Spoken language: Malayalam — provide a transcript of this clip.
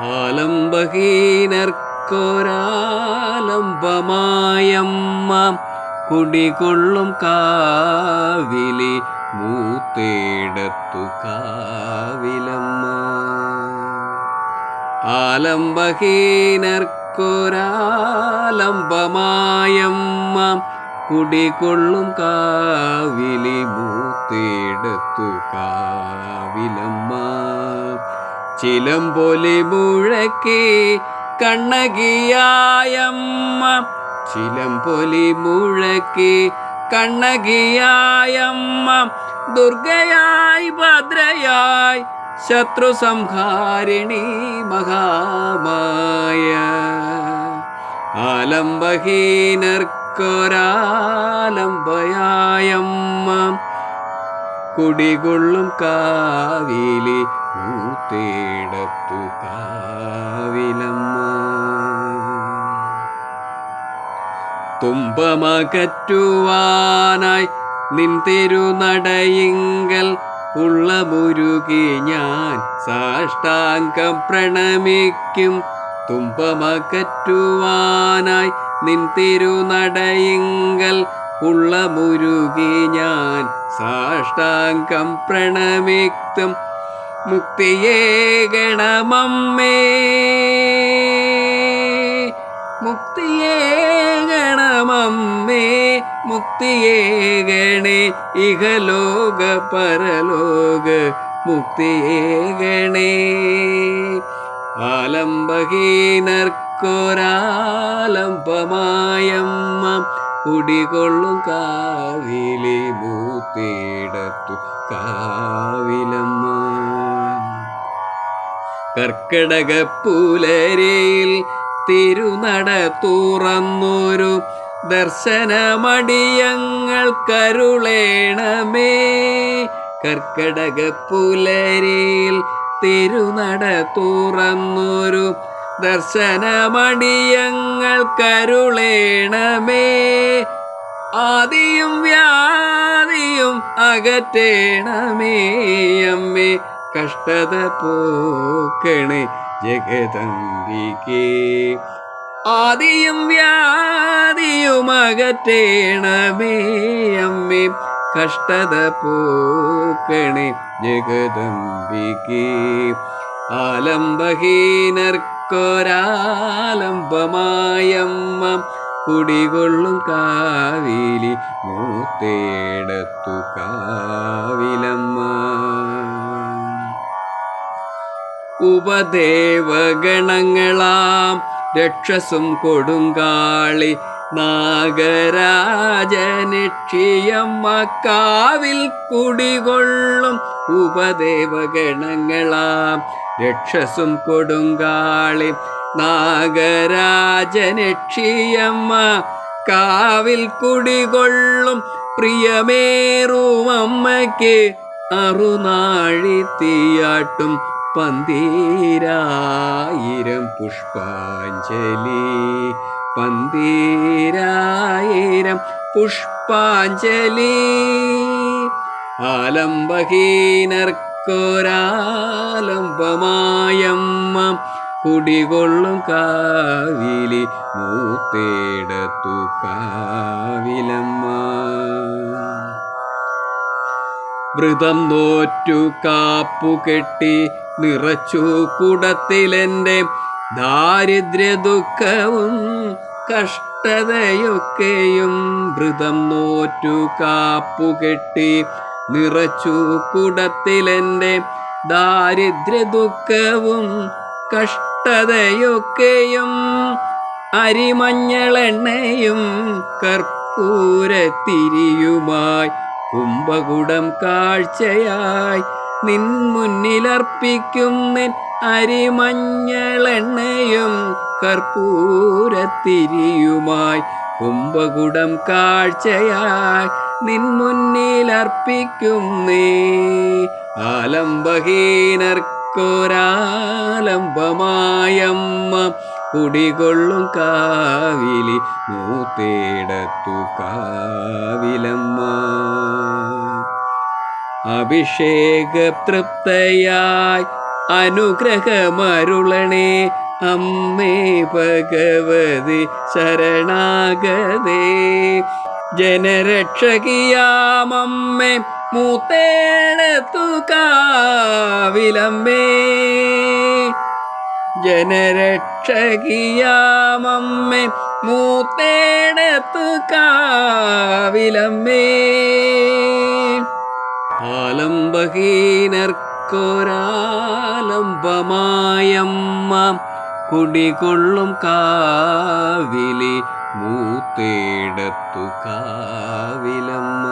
ആലംബഹീനർക്കൊരാലംബമായമ്മ കുടികൊള്ളും കാവിലി മൂത്തേടത്തു കാവിലമ്മ. ആലംബഹീനർക്കൊരാലംബമായമ്മ കുടികൊള്ളും കാവിലി മൂത്തേടത്തു കാവിലമ്മ. ചിലമ്പൊലി മുഴക്കി കണ്ണകിയായമ്മ. ചിലമ്പൊലി മുഴക്കി കണ്ണകിയായമ്മ. ദുർഗയായി ഭദ്രയായി ശത്രു സംഹാരിണി മഹാമായ. ആലംബഹീനർക്കൊരാലംബയായമ്മ. കുടികൊള്ളും കാവിലി ഊത്തേടത്തു കാവിലമ്മ. തുമ്പമകറ്റുവാനായി നിൻ തിരുനടയിങ്കൽ ഉള്ള മുരുകി ഞാൻ സാഷ്ടാംഗം പ്രണമിക്കും. തുമ്പമകറ്റുവാനായി നിൻ തിരുനടയിങ്കൽ ഉള്ള മുരുകി ഞാൻ സാഷ്ടാംഗം പ്രണമിക്തം മുക്തിയേ ഗണമമ്മേ. മുക്തിയേ ഗണമമ്മേ മുക്തിയേ ഗണേ ഇഹലോക പരലോക മുക്തിയേ ഗണേ. ആലംബഹീനർക്കൊരാലംബമായമ്മ കുടികൊള്ളും കാവിലെ മൂത്തേടത്തു കാവിലമ്മ. കർക്കിടക പുലരയിൽ തിരുനട തുറന്നൊരു ദർശനമടിയങ്ങൾ കരുളേണമേ. കർക്കിടക പുലരിയിൽ തിരുനട തുറന്നൊരു ദർശനമടിയങ്ങൾ കരുളേണമേ ആദിയും വ്യാധിയും അകറ്റേണമേ അമ്മേ. കഷ്ടത പോക്കണേ ജഗദംബികേ. ആദിയും വ്യാധിയും അകറ്റേണമേ അമ്മേ. കഷ്ടത പോക്കണേ ജഗദംബികേ. ആലംബഹീനർക്കൊരാലംബമായമ്മ കുടികൊള്ളും കാവിലി മൂത്തേടത്തു കാവിലമ്മ. ഉപദേവഗണങ്ങളാം രക്ഷസും കൊടുങ്കാളി നാഗരാജനിക്ഷിയമ്മ കാവിൽ കുടികൊള്ളും ഉപദേവഗണങ്ങളാം രക്ഷസും കൊടുങ്കാളി നാഗരാജനക്ഷിയമ്മ കാവിൽ കുടികൊള്ളും പ്രിയമേറും അമ്മയ്ക്ക് അറുനാഴി തീയാട്ടും പന്തീരായിരം പുഷ്പാഞ്ജലി. പന്തീരായിരം പുഷ്പാഞ്ജലി. ആലംബഹീനർക്കൊരാലംബമായമ്മ കുടികൊള്ളും കാവിലി മൂത്തേടത്തു കാവിലമ്മ. വ്രതം നോറ്റു കാപ്പു കെട്ടി നിറച്ചു കുടത്തിലെന്റെ ദാരിദ്ര്യ ദുഃഖവും കഷ്ടതയൊക്കെയും വ്രതം നോറ്റു കാപ്പുകെട്ടി നിറച്ചു കുടത്തിലെന്റെ ദാരിദ്ര്യ ദുഃഖവും കഷ്ടതയൊക്കെയും അരിമഞ്ഞളെണ്ണയും കർപ്പൂരത്തിരിയുമായി കുംഭകുടം കാഴ്ചയായി നിൻ മുന്നിലർപ്പിക്കും നിൻ അരിമഞ്ഞളെണ്ണയും കർപ്പൂരത്തിരിയുമായി കുംഭകുടം കാഴ്ചയായി നിൻ മുന്നിലർപ്പിക്കും നീ ആലംബഹീനർക്കൊരാലംബമായമ്മ കുടികൊള്ളും കാവിലി മൂത്തേടത്തു കാവിലമ്മ. അഭിഷേക തൃപ്തയായി അനുഗ്രഹമരുളണേ. അമ്മേ ഭഗവതി ശരണാഗതേ. ജനരക്ഷകിയാമമ്മേ മൂത്തേടത്തു കാവിലമ്മേ. ജനരക്ഷകിയാമമ്മേ മൂത്തേടത്തു ആലംബഹീനർക്കൊരാലംബമായമ്മ കുടികൊള്ളും കാവിലി മൂത്തേടത്തു കാവിലമ്മ.